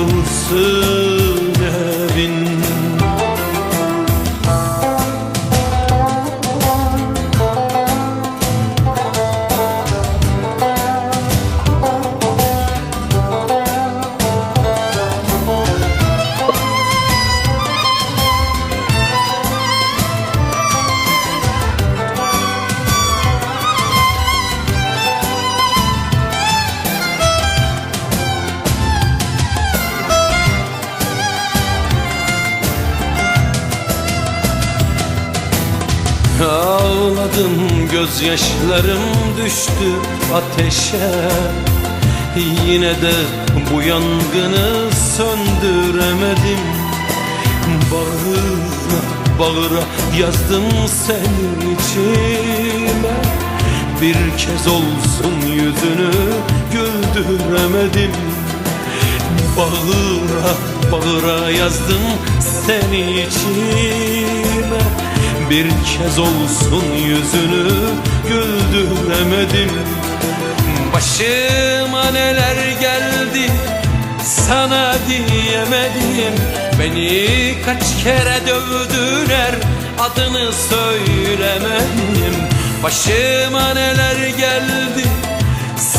Yıkılsın Ağladım gözyaşlarım düştü ateşe. Yine de bu yangını söndüremedim. Bağıra bağıra yazdım senin içime. Bir kez olsun yüzünü güldüremedim Bağıra bağıra yazdım seni içime. Bir kez olsun yüzünü güldüremedim. Başıma neler geldi sana diyemedim. Beni kaç kere dövdüler adını söylemedim. Başıma neler geldi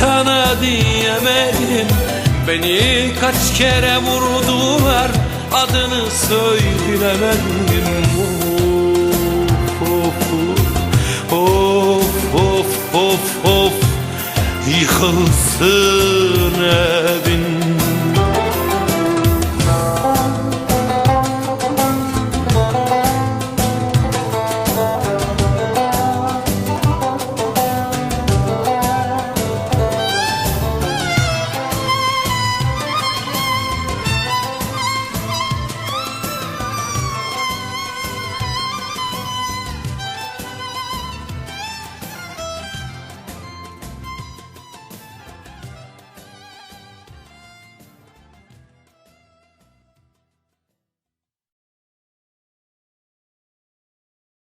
sana diyemedim Beni kaç kere vurdular adını söylemedim Of of of of of of Yıkılsın evin